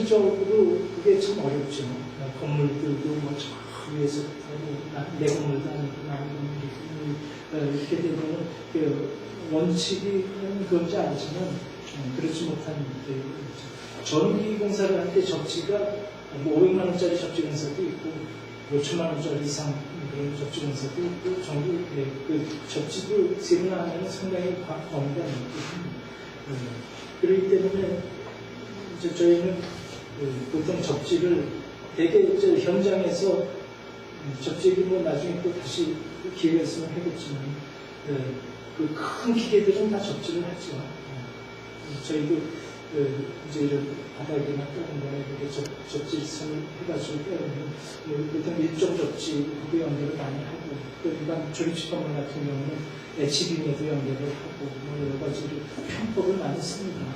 현실적으로 그게 참 어렵죠. 어, 건물들도 뭐저 위에서 뭐내 건물도 아니고 남의 건물이 어, 이렇게 되면 그 원칙이 그런지 알지만 음, 그렇지 못한 일들이 있죠. 전기 공사를 할때 접지가 뭐 500만 원짜리 접지 공사도 있고 5천만 원짜리 이상 그런 접지 공사도 있고 전기 네, 그 접지도 세분 하면 상당히 과- 범위가 있거든요. 음, 그렇기 때문에 저희는 그 보통 접지를 대개 저 현장에서 음, 접지기 뭐 나중에 또 다시 기회가 있으면 하겠지만 그큰 기계들은 다 접지를 하죠. 어, 저희도 그 이제 이런 바닥이나 다른 거에 이렇게 접, 접지선을 해가지고 빼면 뭐 보통 일종 접지 그거 연결을 많이 하고 또 일반 조립식 건물 같은 경우는 HBM에도 연결을 하고 뭐 여러 가지로 편법을 많이 씁니다.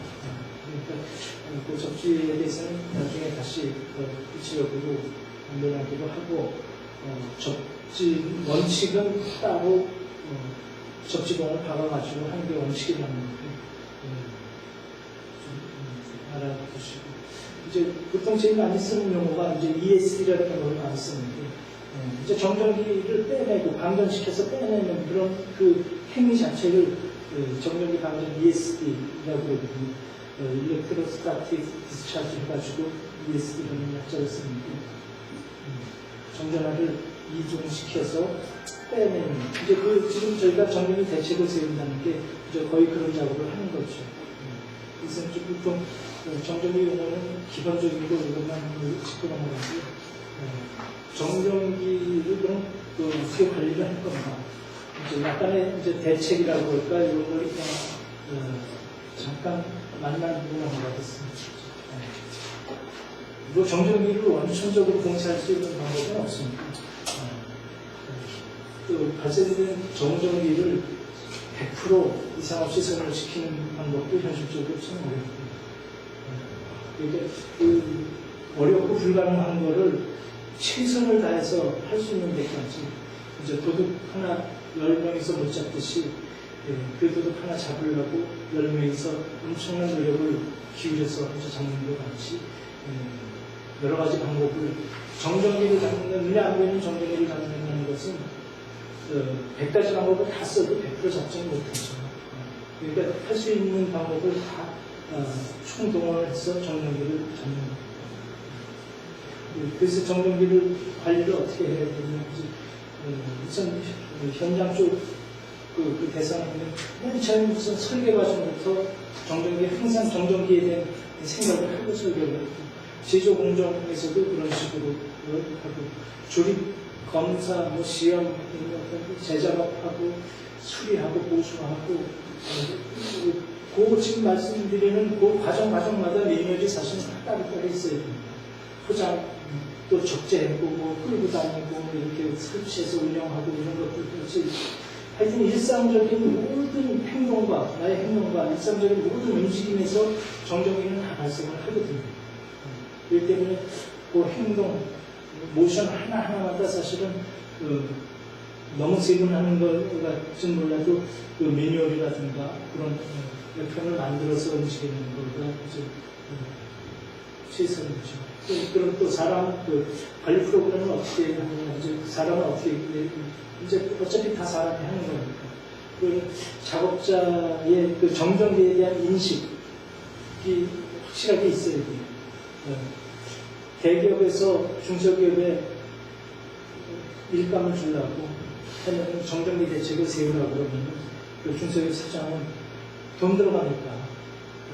어, 그러니까 어, 그 접지에 대해서는 나중에 다시 어, 구체적으로 논하기로 하고 어, 접지 원칙은 따로 어, 접지봉을 박아가지고 하는 게 원칙이라는 거예요. 좀, 음, 알아두시고 이제 보통 제일 많이 쓰는 용어가 이제 ESD라는 용어를 많이 쓰는데 어, 이제 정전기를 빼내고 방전시켜서 빼내는 그런 그 행위 자체를 그 정전기 방전 ESD라고 그러거든요. 어, 일렉트로스타틱 디스차지 해가지고 ESD라는 약자를 쓰는데 음, 정전화를 이중시켜서 빼내는 이제 그 지금 저희가 정전기 대책을 세운다는 게 이제 거의 그런 작업을 하는 거죠. 음. 그래서 이제 보통 어, 정전기 용어는 기본적이고 이것만 짚고 넘어가고요. 어, 정전기를 그럼 그 어떻게 관리를 할 건가. 이제 약간의 이제 대책이라고 할까 이런 걸 그냥 어, 잠깐 만나보고 넘어가겠습니다. 어. 뭐 정전기를 원천적으로 공사할 수 있는 방법은 없습니다. 어, 또 발생되는 정전기를 100% 이상 없이 선을 시키는 방법도 현실적으로 참 어렵고 그러니까 그 어렵고 불가능한 거를 최선을 다해서 할 수 있는 데까지 이제 도둑 하나 열 명이서 못 잡듯이 예, 그 도둑 하나 잡으려고 열 명이서 엄청난 노력을 기울여서 이제 잡는 것 같이 예, 여러 가지 방법을 정전기를 잡는 눈에 안 보이는 정전기를 잡는다는 것은 어, 100가지 방법을 다 써도 100% 잡지는 못하죠. 어, 그러니까 할 수 있는 방법을 다 어, 총동원해서 정전기를 잡는 거예요. 예, 그래서 정전기를 관리를 어떻게 해야 되는지 어, 우선 현장 쪽 그, 그 대상하면 맨 처음 무슨 설계 과정부터 정전기 항상 정전기에 대한 생각을 하고 설계를 했고 제조 공정에서도 그런 식으로 하고 조립 검사, 뭐 시험 재작업하고 수리하고 보수하고 어, 그 지금 말씀드리는 그 과정 과정마다 매뉴얼이 사실 따로따로 있어야 됩니다. 포장 또 적재하고 뭐 끌고 다니고 뭐 이렇게 설치해서 운영하고 이런 것들까지 하여튼 일상적인 모든 행동과 나의 행동과 일상적인 모든 움직임에서 정전기는 다 발생을 하거든요. 어, 그렇기 때문에 그 행동, 모션 하나하나마다 사실은 그 너무 세분하는 것 같진 몰라도 그 매뉴얼이라든가 그런 어, 편을 만들어서 움직이는 이제 어, 최선이죠. 또 그럼 또 사람 그 관리 프로그램을 어떻게 하느냐 이제 사람은 어떻게 이제 어차피 다 사람이 하는 거니까. 그 작업자의 그 정전기에 대한 인식이 확실하게 있어야 돼요. 어, 대기업에서 중소기업에 일감을 주려고 하면 정전기 대책을 세우려고 그러면 그 중소기업 사장은 돈 들어가니까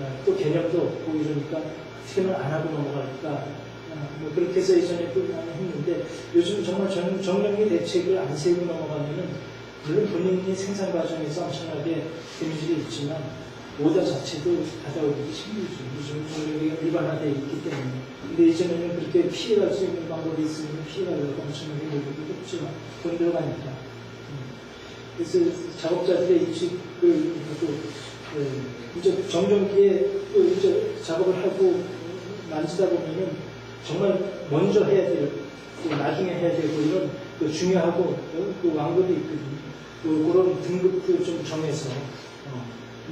어, 또 개념도 없고 이러니까 어떻게는 안 하고 어, 뭐 그렇게 해서 예전에 또 많이 했는데 요즘 정말 정, 정전기 대책을 안 세우고 넘어가면은 물론 본인이 생산 과정에서 엄청나게 데미지가 있지만 오더 자체도 받아오기 힘들죠. 요즘 정전기가 일반화되어 있기 때문에. 근데 예전에는 그렇게 피해갈 수 있는 방법이 있으면 피해가려고 엄청나게 노력을 했지만 돈 들어가니까. 음. 그래서 작업자들의 인식을 하고 예, 이제 정전기에 또 이제 작업을 하고 만지다 보면은 정말 먼저 해야 될, 또 나중에 해야 되고 이런 그 중요하고 그 완급이 있거든요. 그 그런 등급도 좀 정해서 어,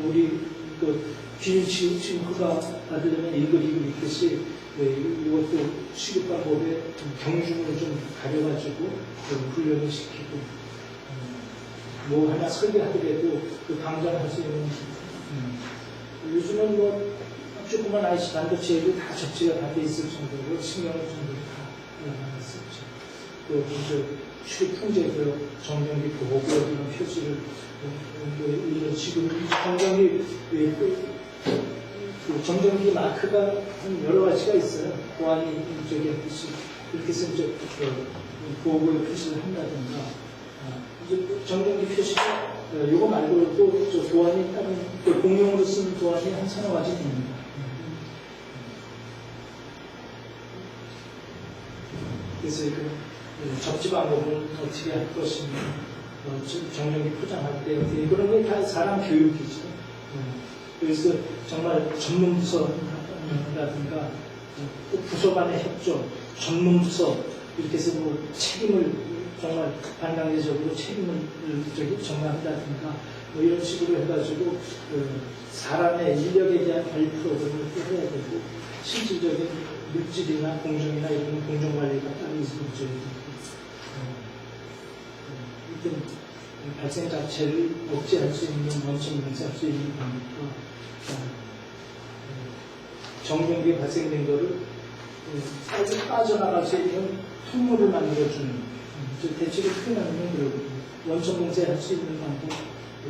우리 그 기준 지금 허가 받으려면 1급, 2급 있듯이 네, 이것도 취급 방법에 좀 경중을 좀 가려가지고 좀 훈련을 시키고 음, 뭐 하나 설계하더라도 그 강전할 수 있는 음, 요즘은 뭐 조그만 IC 반도체에도 다 접지가 다 돼 있을 정도로 신경을 정도로 다 나갈 수 있죠. 또 출입 통제도 정전기 보호구역 이런 표시를 이런 지금 정전기 예, 그, 그 정전기 마크가 한 여러 가지가 있어요. 보안이 저기 했듯이 이렇게 이제 어, 보호구역 표시를 한다든가 아, 이제 정전기 표시가 어, 이거 말고도 저 도안이 다른 그 공용으로 쓰는 도안이 한 서너 가지 됩니다. 그래서 그 어, 접지 방법을 어떻게 할 것이며 어, 저- 정전기 포장할 때 어떻게 그런 게 다 사람 교육이죠. 어, 그래서 정말 전문 부서라든가 어, 또 부서 간의 협조, 전문 부서 이렇게 해서 뭐 책임을 정말 반강제적으로 책임을 전가한다든가 뭐 이런 식으로 해가지고 그 사람의 인력에 대한 관리 프로그램을 또 해야 되고 실질적인 물질이나 공정이나 이런 공정관리가 따로 어, 어, 일단 발생 자체를 억제할 수 있는 원천 명사할 수 있는 방법과 어, 어, 정전기에 발생된 거를 어, 빠져, 빠져나갈 수 있는 통로를 만들어주는 음, 저 대책을 표현하는 그러거든요. 원천 봉쇄할 수 있는 방법,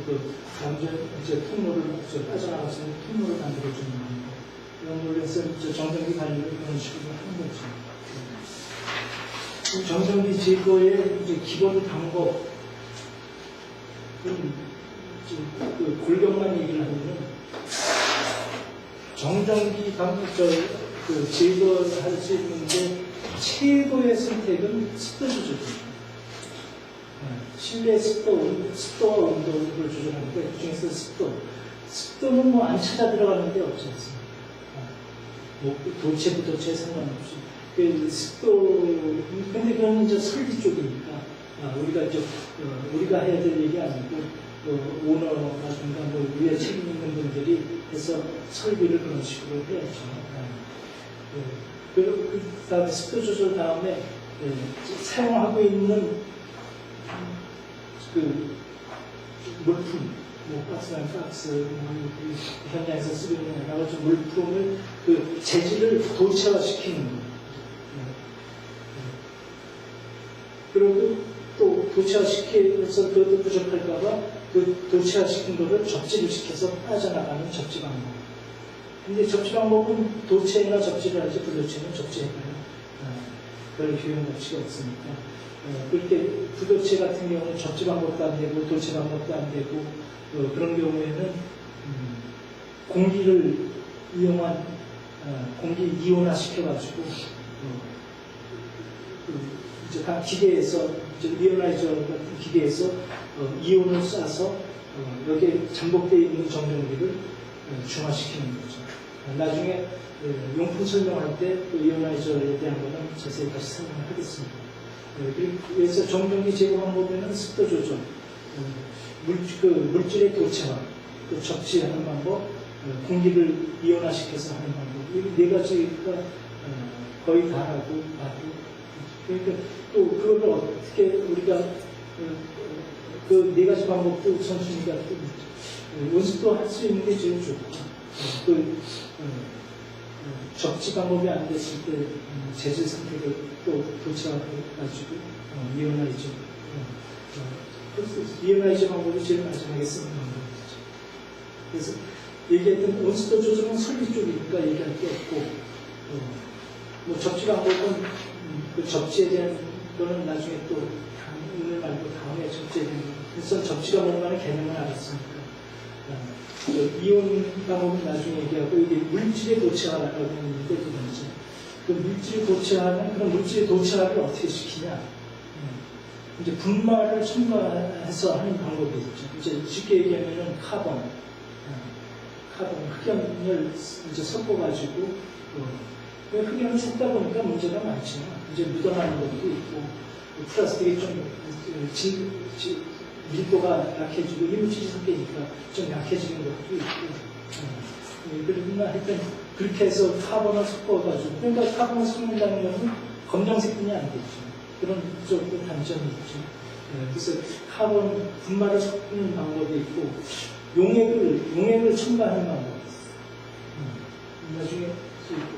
그 완전 이제 통로를 저 빠져나갈 수 있는 통로를 만들어주는 방법 저 정전기 관리를 그런 식으로 하는 거죠. 그 정전기 제거의 이제 기본 방법 그 골격만 얘기를 하면은 정전기 방, 저, 그 제거할 수 있는데 최고의 선택은 습도 조절입니다. 네, 실내 습도, 온- 습도와 온도를 조절하는데 그 중에서 습도. 습도는 뭐 안 찾아 들어가는 데 없지 않습니까? 아, 뭐 도체, 부도체 상관없이. 그 습도, 근데 그건 이제 설비 쪽이니까 아, 우리가 이제 어, 우리가 해야 될 얘기 아니고 어, 오너라든가 뭐 위에 책임 있는 분들이 해서 설비를 그런 식으로 해야죠. 아, 예. 그리고 그 다음에 습도 조절 다음에 예, 사용하고 있는 그 물품, 뭐 박스나 박스, 현장에서 쓰고 있는 여러 가지 물품을 그 재질을 도체화시키는 거예요. 예. 예. 그리고 또 도체화시켜서 그것도 부족할까봐 그 도체화시킨 거를 접지를 시켜서 빠져나가는 접지 방법. 근데 접지 방법은 도체나 접지를 하지 부도체는 접지해봐요. 어, 별 효용 가치가 없으니까. 어, 그렇게 부도체 같은 경우는 접지 방법도 안 되고 도체 방법도 안 되고 어, 그런 경우에는 음, 공기를 이용한 어, 공기 이온화 시켜가지고 어, 그 이제 각 기계에서 이제 리얼라이저 같은 기계에서 어, 이온을 쏴서 어, 여기에 잠복되어 있는 정전기를 어, 중화시키는 거죠. 어, 나중에 어, 용품 설명할 때 그 이온라이저에 대한 거는 자세히 다시 설명을 하겠습니다. 어, 그리고 그래서 정전기 제거 방법에는 습도 조절, 어, 물, 그 물질의 도체화, 그 접지하는 방법, 어, 공기를 이온화시켜서 하는 방법, 이네 가지가 어, 거의 다라고 봐도 그러니까 또 그걸 어떻게 우리가 그 네 가지 방법도 또 있죠. 연습도 할 수 있는 게 제일 좋고 어, 또 접지 방법이 안 됐을 때 음, 재질 선택을 또 도착해가지고 어, 이온라이저 어, 어, 이온라이저 방법이 제일 마지막에 쓰는 방법이죠. 그래서 얘기했던 온습도 조절은 설비 쪽이니까 얘기할 게 없고 어, 뭐 접지 방법은 음, 그 접지에 대한 거는 나중에 또 오늘 말고 다음에 접지에 대한 거. 그래서 접지가 뭔가는 개념을 알았으니까 이온 방법은 나중에 얘기하고 이게 물질의 도체화라고 하는데 두 번째 그 물질의 도체화는 그런 물질의 도체화를 어떻게 시키냐? 음, 이제 분말을 첨가해서 하는 방법이 있죠. 이제 쉽게 얘기하면은 카본. 어, 카본 흑연을 이제 섞어가지고 어, 그 흑연을 섞다 보니까 문제가 많지만 이제 묻어나는 것도 있고 그 플라스틱이 좀 어, 지- 지- 밀도가 약해지고 이물질이 섞이니까 좀 약해지는 것도 있고 어, 예, 그러나 하여튼 그렇게 해서 카본을 섞어가지고 그러니까 카본을 섞는다는 것은 검정색뿐이 아니겠죠. 그런 쪽도 단점이 있죠. 예, 그래서 카본 분말을 섞는 방법이 있고 용액을 용액을 첨가하는 방법이 있어요. 음, 나중에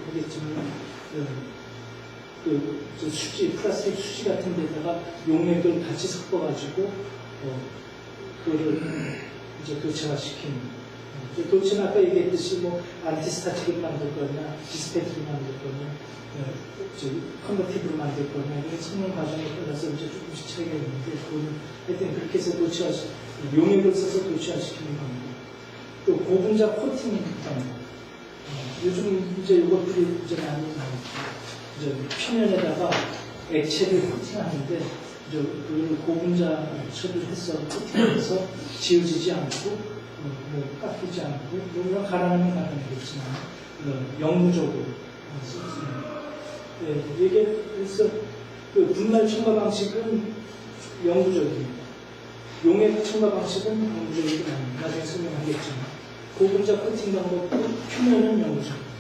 보겠지만 어, 그, 저 수지, 플라스틱 수지 같은 데다가 용액을 같이 섞어가지고, 어, 그거를 이제 교체화시키는. 어, 이제 교체는 아까 얘기했듯이 뭐, 안티스타틱을 만들 거냐, 디스페트를 만들 거냐, 어, 저 컨버티브를 만들 거냐, 이런 성능 과정에 따라서 이제 조금씩 차이가 있는데, 그거는 하여튼 그렇게 해서 교체화, 용액을 써서 교체화시키는 방법. 또 고분자 코팅 방법. 어, 요즘 이제 이것들이 이제 많이 이제 표면에다가 액체를 코팅하는데 그걸 고분자 처리를 해서 코팅해서 지워지지 않고 어, 뭐 깎이지 않고 물론 가라앉는 가라앉겠지만 어, 영구적으로 어, 썼습니다. 네, 이게 그래서 그 분말 첨가 방식은 영구적입니다. 용액 첨가 방식은 영구적이긴 아닙니다. 나중에 설명하겠지만 고분자 코팅 방법도 표면은 영구적입니다.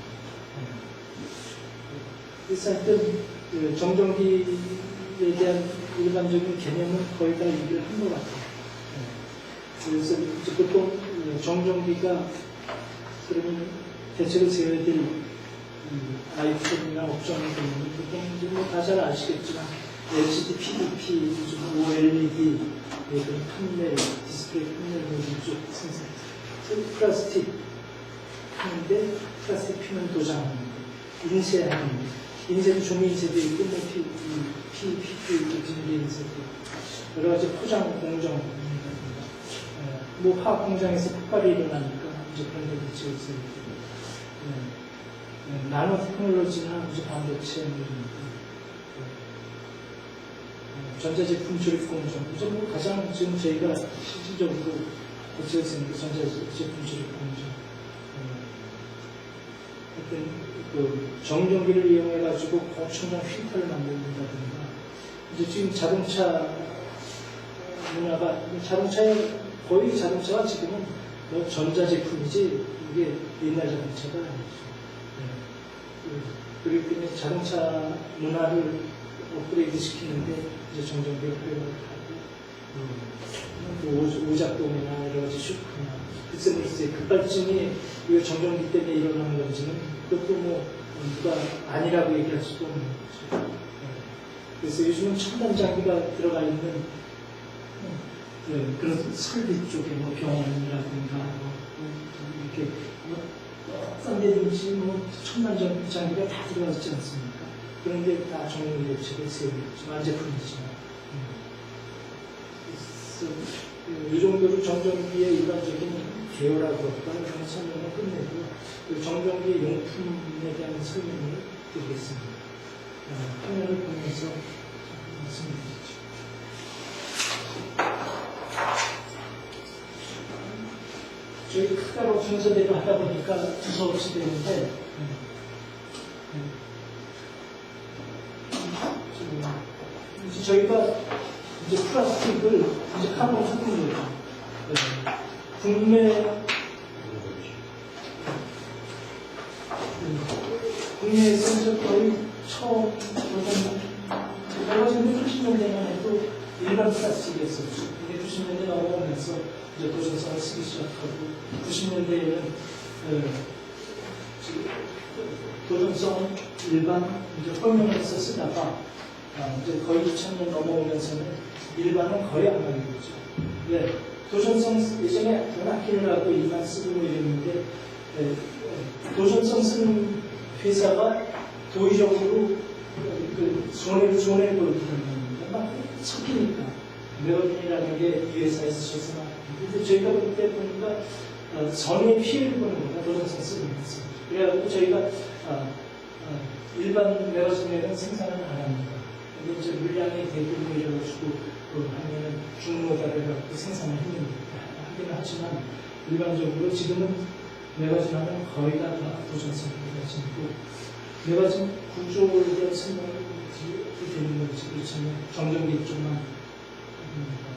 그래서 하여튼 그 정전기에 대한 일반적인 개념은 거의 다 얘기를 한 것 같아요. 네. 그래서 보통 그 정전기가 그러면 대책을 세워야 될 아이템이나 업종이 되면 보통 뭐다 잘 아시겠지만 LCD, PDP, OLED 이런 판넬, 디스플레이 판넬 이쪽 생산, 그래서 플라스틱 하는데 플라스틱 피면 도장하는 거, 인쇄하는 거, 인쇄도 종이 인쇄도 있고 뭐 피, 피, 피, 피, 진리 인쇄도 있고 여러 가지 포장 공정 어, 뭐 화학 공장에서 폭발이 일어나니까 이제 그런 데 대책을 세우고 네. 네, 나노 테크놀로지나 이제 반도체 뭐 이런 거. 어, 전자제품 조립 공정 이제 뭐 가장 지금 저희가 실질적으로 대책을 세우는 게 전자제품 조립 공정 어, 하여튼 그 정전기를 이용해 가지고 고충전 필터를 만든다든가 이제 지금 자동차 문화가 자동차에 거의 자동차가 지금은 뭐 전자제품이지 이게 옛날 자동차가 아니죠. 네. 그- 그렇기 때문에 자동차 문화를 업그레이드 시키는데 이제 정전기를 활용을 하고 음, 뭐 오- 오작동이나 여러 가지 슈퍼나 글쎄 글쎄 급발진이 이거 정전기 때문에 일어나는 건지는 그것도 뭐 누가 아니라고 얘기할 수도 없는 거죠. 네. 그래서 요즘은 첨단 장비가 들어가 있는 음, 네, 그런 설비 쪽에 뭐 병원이라든가 뭐 음, 이렇게 뭐 어떤 데든지 뭐 첨단 장- 장비가 다 들어가 있지 않습니까? 그런 게 다 정밀 대책을 세우겠죠. 완제품이지만. 음. 그, 이 정도로 정전기의 일반적인 개요라고 할까 이런 설명을 끝내고 그 정전기 용품에 대한 설명을 드리겠습니다. 어, 화면을 보면서 말씀드리죠. 저희 크가로 순서대로 하다 보니까 두서없이 되는데 음, 음. 저희가 이제 플라스틱을 이제 카본 소금으로 국내 국내 센서 거의 처음 도전 제가 지금 60년대만 해도 일반 플라스틱이었었죠. 근데 90년대 넘어오면서 이제 도전선을 쓰기 시작하고 90년대에는 도전성 일반 이제 설명에서 쓰다가 아, 이제 거의 2000년 넘어오면서는 일반은 거의 안 하게 됐죠. 네, 도전성 예전에 돈 아끼느라고 일반 쓰고 뭐 이랬는데 네, 네, 도전성 쓰는 회사가 도의적으로 그 손해를 손해를 보이는 겁니다. 막 섞이니까 메어딘이라는 게 이 회사에서 써서 근데 저희가 볼때 보니까 어, 선의 피해를 보는 겁니다. 도전성 쓰는 회사. 그래가지고 저희가 어, 어, 일반 메어딘에는 생산을 안 합니다. 이제 물량이 대규모 이래가지고 그 하면은 중노다를 갖고 생산을 하는 하기는 하지만 일반적으로 지금은 메가진 하면 거의 다 도전성 메가진이고 메가진 구조에 대한 설명을 드리는 거지. 그렇지만 정전기 쪽만. 음,